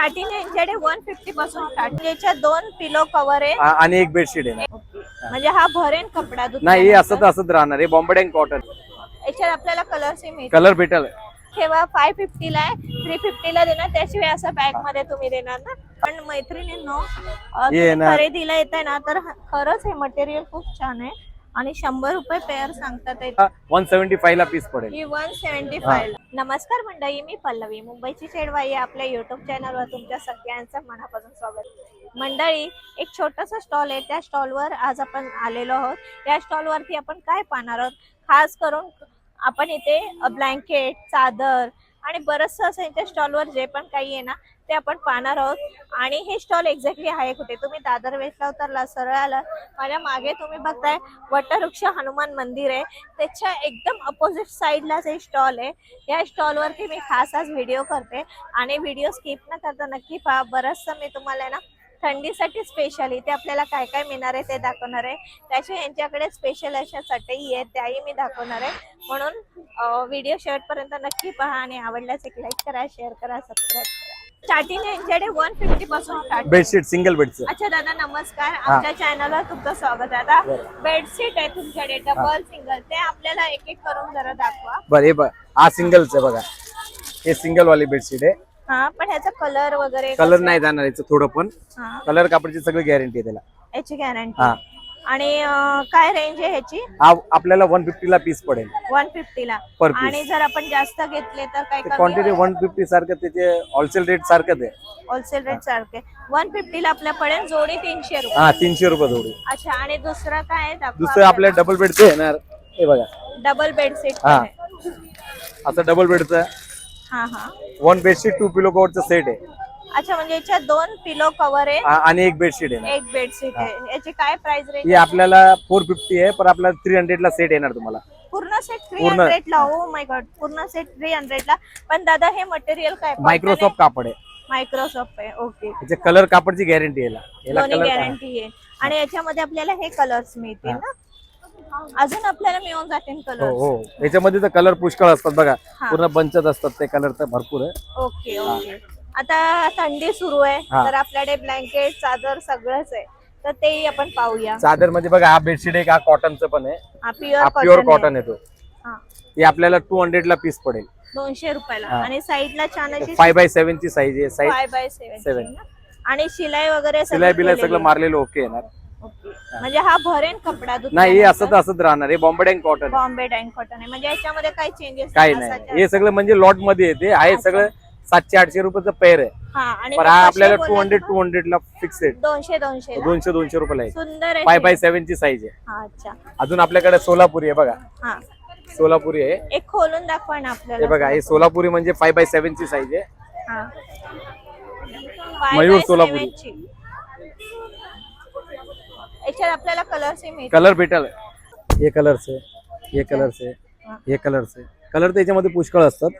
Starting यांच्याकडे one fifty पासून start याच्यात दोन पिलो कव्हर आहे. आ- आणि एक बेडशीट आहे. म्हणजे हा भरेन कपडा नाही हे असं तर धुतल्यानंतर. असंच राहणार. हे बॉम्बे कॉटन याच्यात आपल्याला कलर्स मिळतील कलर भेटेल. ठेवा फाय फिफ्टीला आहे. थ्री फिफ्टीला देणार. त्याशिवाय असं बॅगमध्ये तुम्ही देणार ना. पण मैत्रिणींनो अं, तुम्ही येणार. खरेदीला येत आहे ना तर ह- खरंच हे मटेरियल खूप छान आहे. आणि शंभर रुपये पेअर सांगतात वन सेव्हन्टी फाईव्ह ला पीस पडेल. ही वन सेव्हन्टी फाय नमस्कार मंडळी मी पल्लवी. मुंबईची शेडवाई आपल्या युट्यूब चॅनलवर तुमच्या सगळ्यांचं मनापासून स्वागत. मंडळी एक छोटासा स्टॉल आहे. त्या स्टॉलवर आज आपण आलेलो आहोत. त्या स्टॉलवरती आपण काय पाहणार आहोत? खास करून आपण इथे ब्लँकेट चादर आणि बरंचसं असं यांच्या स्टॉलवर जे पण काही आहे ना ते आपण पाहणार आहोत. आणि हे स्टॉल एक्झॅक्टली आहे कुठे? तुम्ही दादर वेस्टला उतरला सरळ आला माझ्या मागे तुम्ही बघताय वटवृक्ष हनुमान मंदिर आहे. त्याच्या एकदम अपोजिट साईडलाच हे स्टॉल आहे या स्टॉलवरती मी खास आज व्हिडिओ करते. आणि व्हिडिओ स्किप न करता नक्की पहा बरंचसं मी तुम्हाला ना थंडीसाठी स्पेशल इथे आपल्याला काय काय मिळणार आहे ते दाखवणार आहे. त्याशिवाय यांच्याकडे स्पेशल अशा चटई आहेत त्याही मी दाखवणार आहे. म्हणून व्हिडिओ शेवटपर्यंत नक्की पहा आणि आवडल्यास एक लाईक करा शेअर करा सबस्क्राईब करा. स्टार्टिंग यांच्याकडे वन फिफ्टी पासून स्टार्ट बेडशीट सिंगल बेडचं अच्छा दादा नमस्कार. आमच्या चॅनलवर तुमचं स्वागत आहे. आता बेडशीट आहे तुमच्याकडे डबल सिंगल ते आपल्याला एक एक करून जरा दाखवा. बरं हे बघ. हा सिंगलच आहे बघा. हे सिंगल वाली बेडशीट आहे. हा पण ह्याचा कलर वगैरे कलर कसं- नाही जाणार याचं थोडं पण. हा. कलर कापडची सगळी गॅरंटी आहे त्याला. याची गॅरंटी हा. आणि काय रेंज आहे ह्याची? आपल्याला वन ला पीस पडेल. वन ला. पर आणि जर आपण जास्त घेतले तर काय क्वांटिटी वन फिफ्टी सारखं त्याचे होलसेल रेट सारखंच आहे होलसेल रेट सारखे. वन ला आपल्या पडेल जोडी तीनशे रुपये. हा तीनशे रुपये जोडी. अच्छा आणि दुसरं काय आहे? दाखवा दुसरं आपल्या डबल बेडचं येणार हे बघा. डबल बेडशीट हा. असं डबल बेडचं हा हा. वन बेडशीट टू पिलो कवरचं सेट आहे. अच्छा म्हणजे याच्यात दोन पिलो कव्हर आहे. आ- आणि एक बेडशीट आहे एक बेडशीट आहे. याची काय प्राइस रेंज ही आपल्याला फोर फिफ्टी आहे पण आपल्याला थ्री हंड्रेड ला सेट येणार तुम्हाला. पूर्ण सेट थ्री पूर्ण. हंड्रेड ला? ओ माय गॉड पूर्ण सेट थ्री हंड्रेड ला? पण दादा हे मटेरियल काय मायक्रोसॉफ्ट कापड आहे. मायक्रोसॉफ्ट आहे ओके कलर कापडची गॅरंटी याला. याला दोन्ही कलर गॅरंटी आहे. आणि याच्यामध्ये आपल्याला हे कलर्स मिळतील ना? अजून आपल्याला मिळून जातील हो कलर हो. याच्यामध्ये तर कलर पुष्कळ असतात बघा. हा. पूर्ण बंचत असतात ते कलर तर भरपूर आहे. ओके ओके आता थंडी सुरू आहे हा. तर आपल्याकडे ब्लँकेट चादर सगळंच आहे. तर तेही आपण पाहूया. चादरमध्ये बघा हा बेडशीट एक हा कॉटनचं पण आहे. हा हा प्युअर प्युअर कॉटन येतो हे. आपल्याला टू हंड्रेड ला पीस पडेल. दोनशे रुपयाला. हा. आणि साईडला छान अशी फाय बाय सेव्हन ची साईज आहे. Size five by seven Seven. आणि शिलाई वगैरे सगळं सिलाई बिलाई सगळं आहे. मारलेलं ओके येणार. ओके. म्हणजे हा भरेन कपडा नाही हे असं तर असंच राहणार. हे बॉम्बे कॉटन बॉम्बे डँक कॉटन आहे. म्हणजे याच्यामध्ये काही चेंजेस काही नाही. हे सगळं म्हणजे लॉटमध्ये येते. आहे सगळं सातशे आठशे रुपयाचं पेअर आहे. पण हा कसे आपल्याला टू हंड्रेड? टू हंड्रेड ला फिक्स आहे. दोनशे दोनशे ला? दोनशे दोनशे रुपयाला आहे. सुंदर आहे फाय. बाय सेव्हन ची साईज आहे. हा अच्छा. अजून आपल्याकडे सोलापुरी आहे बघा. हा. सोलापुरी आहे. एक खोलून दाखवा ना हे आपल्याला बघा हे सोलापुरी म्हणजे फाय बाय सेव्हन ची साईज आहे. हा. Five Mayur by Solapuri. seven ची. याच्यात आपल्याला कलर्स कलर भेटेल हे कलर्स आहे हे कलर्स आहे हा. कलर्स आहे. कलर त्याच्यामध्ये पुष्कळ असतात.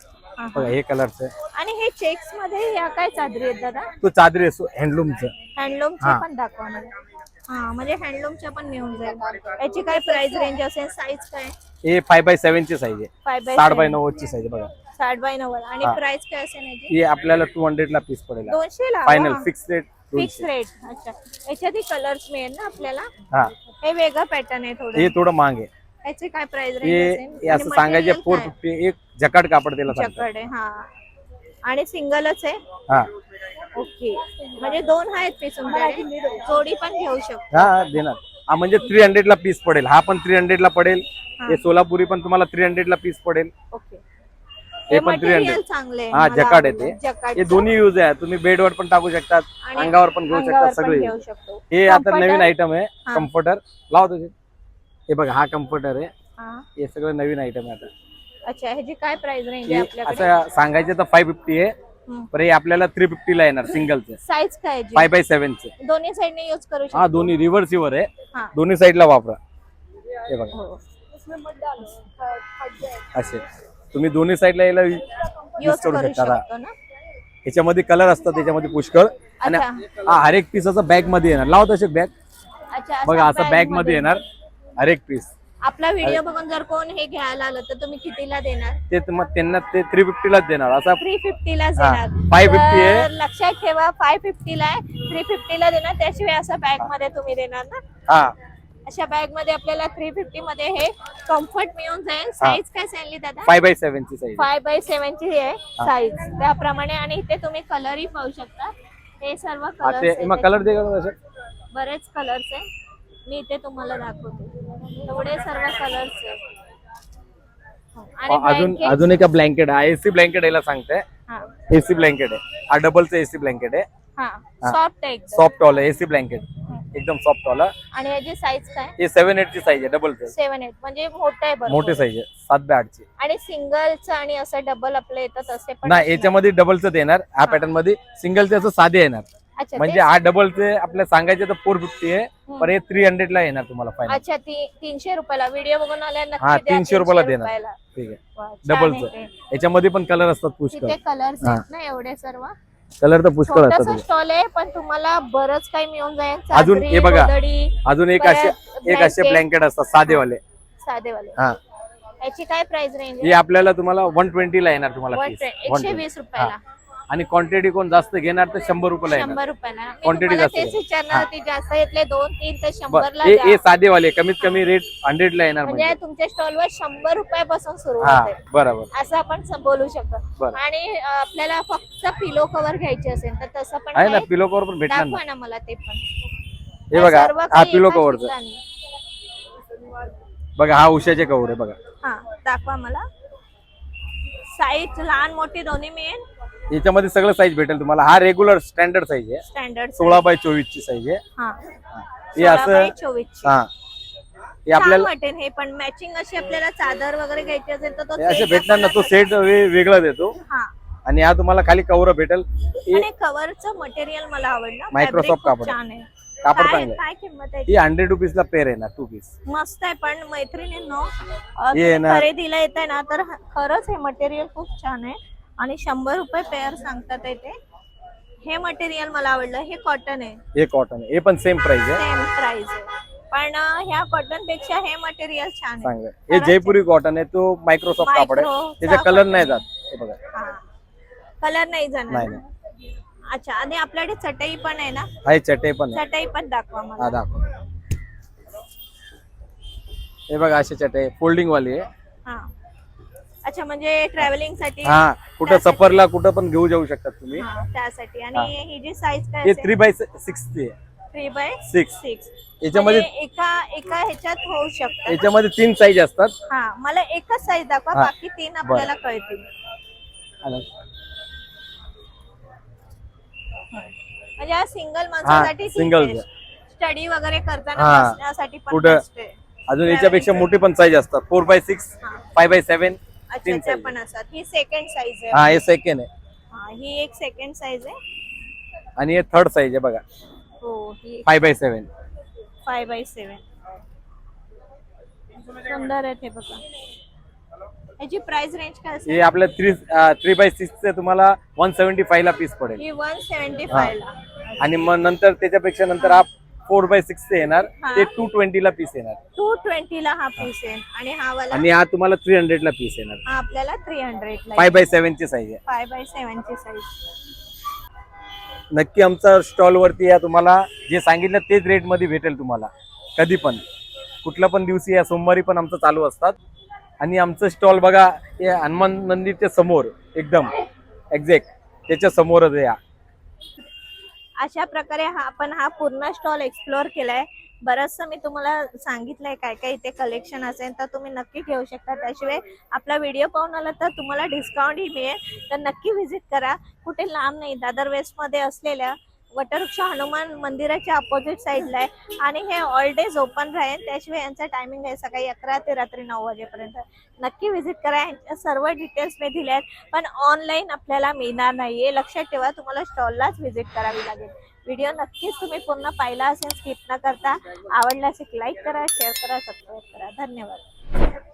बघा हे कलर्स आहे. हे चेक्समध्ये या काय चादरी आहेत दादा? तो चादरी आहे हँडलूमचं हँडलूमचे हा. पण दाखवा मला. हा म्हणजे हँडलूमच्या पण मिळून जाईल. याची काय प्राइस रेंज असेल साईज काय? हे फाय बाय सेव्हन ची साईज आहे. फाय बाय साठ बाय नव्वद ची साईज बघा. साठ बाय नव्वद. आणि हा. प्राइस काय असेल याची? हे आपल्याला टू हंड्रेड ला पीस पडेल. दोनशे ला final fix rate fix rate अच्छा. याच्यात कलर्स मिळेल ना आपल्याला? हा. हे वेगळं पॅटर्न आहे थोडं. हे थोडं महाग आहे याची काय प्राइस हे रेंज हे असं सांगायचे फोर फिफ्टी एक जकाट कापड त्याला सांगतात. कडे हा. आणि सिंगलच आहे. हा. ओके. म्हणजे दोन आहेत पीस तुमच्याकडे जोडी पण घेऊ शकतो. हा देणार हा म्हणजे थ्री हंड्रेड ला पीस पडेल. हा पण थ्री हंड्रेड ला पडेल. हे. सोलापुरी पण तुम्हाला थ्री हंड्रेड ला पीस पडेल. ओके. हे पण 300. मटेरियल चांगले हा जकाट ते. जकाट हे दोन्ही यूज आहे. तुम्ही बेडवर पण टाकू शकतात आणि अंगावर पण घेऊ अंगावर शकतात पण सगळे. घेऊ शकतो. हे आता Comforter? नवीन आयटम आहे. हा. कम्फर्टर लाव तुझे. हे बघा हा कम्फर्टर आहे. हा. हे सगळं नवीन आयटम आहे आता. अच्छा ह्याची काय प्राइस रेंज आहे हे आपल्याकडे? असं सांगायचं तर फाय फिफ्टी आहे. पण हे आपल्याला थ्री फिफ्टी ला येणार सिंगलचे साईज काय आहे फाय जी? बाय सेव्हनचे दोन्ही साईडने यूज करू शकतो? हा दोन्ही रिव्हर्सिव्हर आहे. हा. दोन्ही साईडला वापरा. हे बघा. हो. असे. तुम्ही दोन्ही साईडला याला यूज यूज करू करू शकता. शकतो ना? याच्यामध्ये कलर असतात त्याच्यामध्ये पुष्कळ. आणि अच्छा. हा हरेक पीस असं बॅगमध्ये येणार. लाव तसे बॅग अच्छा बघा असा असं बॅगमध्ये येणार हरेक पीस आपला व्हिडिओ बघून जर कोण हे घ्यायला आलं तर तुम्ही कितीला देणार? ते मग त्यांना ते थ्री फिफ्टीलाच देणार. असा थ्री फिफ्टीलाच हा, देणार. 550 आहे. तर लक्षात ठेवा फाय फिफ्टीला आहे. थ्री फिफ्टीला देणार त्याशिवाय असं बॅगमध्ये तुम्ही देणार ना? हा. अशा बॅगमध्ये आपल्याला थ्री फिफ्टी मध्ये हे कम्फर्ट मिळून जाईल. साईज काय सांगली दादा? फाय बाय सेव्हन ची साईज फाय बाय सेव्हन ची आहे साईज त्याप्रमाणे आणि इथे तुम्ही कलरही पाहू शकता. हे सर्व हा ते मग कलर कलर दे का? बरेच कलर्स आहे. मी इथे तुम्हाला दाखवते. एवढे सर्व कलर्स हो, अजून अजून एक ब्लँकेट आहे. एसी ब्लँकेट याला सांगते. हा. एसी ब्लँकेट आहे. हा डबलचं एसी ब्लँकेट आहे. हा. सॉफ्ट आहे. सॉफ्ट वाला एसी ब्लँकेट एकदम सॉफ्ट वाला आणि याची साईज काय? हे सेव्हन एट ची साईज आहे डबलचं सेवन एट म्हणजे मोठं आहे मोठी साईज आहे. सात बाय आठची आणि सिंगलचं आणि असं डबल आपलं येतात असे नाही. याच्यामध्ये डबलचं देणार ह्या पॅटर्नमध्ये सिंगलचे असं साधे येणार. म्हणजे हा डबलचे आपल्या सांगायचे तर फोर फिफ्टी आहे पण हे थ्री हंड्रेड ला येणार तुम्हाला फायनल अच्छा ती तीनशे रुपयाला व्हिडिओ बघून आल्या हा, 300 रुपयाला देणार. ठीक आहे डबलचं. याच्यामध्ये पण कलर असतात पुष्कळ तिथे कलर्स हा. आहेत ना एवढे सर्व कलर तर पुष्कळ असतात. स्टॉल आहे पण तुम्हाला बरंच काही मिळून जाईल अजून हे बघा. अजून एक असे एक असे. ब्लँकेट असतात साधेवाले साधेवाले हा याची काय प्राइस रेंज हे आपल्याला तुम्हाला वन ट्वेंटी ला येणार तुम्हाला. एकशे 120. वीस रुपयाला आणि क्वांटिटी कोण जास्त घेणार तर शंभर रुपयाला येणार. शंभर रुपयाला. मी Quantity तुम्हाला जास्त तेच आहे. विचारणार होती जास्त घेतले दोन तीन तर ब- शंभरला हे द्या. साधेवाले कमीत कमी रेट हंड्रेड ला येणार म्हणजे म्हणजे. तुमच्या स्टॉलवर शंभर रुपयापासून सुरू हा होते. बरोबर. असं आपण स- बोलू शकतो. बरं. आणि अं, आपल्याला फक्त पिलो कव्हर घ्यायचे असेल तर तसं पण आहे ना. पिलो कवर पण भेटणार ना? दाखवा ना मला ते पण. हे बघा सर्व हा काही पिलो एकाच कवरचं ठिकाणी. बघा हा उशाचे कवर आहे बघा. हा दाखवा मला. साईज लहान मोठी दोन्ही मिळेल. याच्यामध्ये सगळं साईज भेटेल तुम्हाला. हा रेग्युलर स्टँडर्ड साईज आहे. स्टँडर्ड सोळा बाय चोवीस ची साईज आहे. हा. हे. असं चोवीस हा. हे आपल्याला वाटेल हे पण मॅचिंग अशी आपल्याला चादर वगैरे घ्यायची असेल तर तो हे असे भेटणार ना तो सेट वेगळा देतो. हा. आणि हा तुम्हाला खाली कवर भेटेल. हे कव्हरचं मटेरियल मला आवडलं. Microsoft Fabric खूप कापड. छान आहे. कापड काय चांगलं आहे. काय किंमत आहे ही हंड्रेड रुपीज ला पेर येणार टू पीस मस्त आहे पण मैत्रिणींनो अं, तुम्ही ना- खरेदीला येत आहे ना तर ह- खरंच हे मटेरियल खूप छान आहे. आणि शंभर रुपये पेअर सांगतात येते हे मटेरियल मला आवडलं हे कॉटन आहे. हे कॉटन हे पण सेम प्राइस आहे. सेम प्राइस आहे. पण अं, ह्या कॉटनपेक्षा हे मटेरियल छान आहे. चांगलं आहे. हे जयपुरी कॉटन आहे. तो मायक्रोसॉफ्ट कापड आहे. त्याचा कलर नाही आहे. जात. हे बघा. कलर नाही जाणार. नाही, ना? अच्छा आणि आपल्याकडे चटई पण आहे ना? हा हे चटई पण आहे. चटई पण दाखवा मला. दाखव. हे बघा अशी चटई फोल्डिंग वाली आहे. हा. अच्छा म्हणजे ट्रॅव्हलिंगसाठी हा कुठं सफरला कुठं पण घेऊ जाऊ शकतात तुम्ही. हा, त्यासाठी. आणि ही. जी साईज काय हे थ्री बाय सिक्स आहे. थ्री बाय सिक्स सिक्स याच्यामध्ये एका एका ह्याच्यात होऊ शकतं. याच्यामध्ये तीन साईज असतात. हा मला एकच साईज दाखवा हा. बाकी तीन आपल्याला कळतील. आणि म्हणजे हा सिंगल माणसासाठी single. स्टडी वगैरे करताना हा. बसण्यासाठी पण कुठं? best आहे. अजून याच्यापेक्षा मोठी पण साईज असतात four by six. Five by seven अच्छा तीन त्या size. पण असतात ही सेकंड साईज आहे हा हे सेकंड आहे हा, ही एक सेकंड साईज आहे आणि हे थर्ड साईज आहे बघा हो ही five by seven five by seven सुंदर आहे ते बघा याची प्राइस रेंज काय असेल? हे आपल्या थ्री थ्री बाय सिक्स तुम्हाला वन सेव्हन्टी ला पीस पडेल. ही वन सेव्हन्टी फाय ला. आणि मग नंतर त्याच्यापेक्षा नंतर हा फोर बाय सिक्स येणार. हा. ते टू ट्वेंटी ला पीस येणार. टू ट्वेंटी ला हा पीस आहे आणि हा वाला? आणि हा तुम्हाला थ्री हंड्रेड ला पीस येणार. हा आपल्याला थ्री हंड्रेड ला फाय बाय सेव्हन ची साईज आहे. फाय बाय सेवन ची साईज नक्की आमचा स्टॉल वरती या तुम्हाला. जे सांगितलं तेच रेटमध्ये भेटेल तुम्हाला. कधी पण कुठल्या पण दिवशी या सोमवारी पण आमचं चालू असतात. आणि आमचं स्टॉल बघा हे हनुमान मंदिरच्या समोर एकदम एक्झॅक्ट त्याच्या समोरच या अशा प्रकारे हा आपण हा पूर्ण स्टॉल एक्सप्लोअर केलाय. बरचसं मी तुम्हाला सांगितलंय काय काय इथे कलेक्शन असेल तर तुम्ही नक्की घेऊ शकता. त्याशिवाय आपला व्हिडिओ पाहून आला तर तुम्हाला डिस्काउंटही मिळेल. तर नक्की व्हिजिट करा. कुठे लांब नाही दादर वेस्टमध्ये असलेल्या वटवृक्ष हनुमान मंदिराच्या अपोजिट साईडला आहे. आणि हे ऑल डेज ओपन राहील. त्याशिवाय यांचा टायमिंग आहे सकाळी अकरा ते रात्री नऊ वाजेपर्यंत. नक्की व्हिजिट करा. यांच्या सर्व डिटेल्स मी दिल्या आहेत. पण ऑनलाईन आपल्याला मिळणार नाहीये. लक्षात ठेवा. तुम्हाला स्टॉललाच व्हिजिट करावी लागेल. व्हिडिओ नक्कीच तुम्ही पूर्ण पाहिला असेल स्किप न करता. आवडल्यास एक लाईक करा शेअर करा सबस्क्राईब करा. धन्यवाद.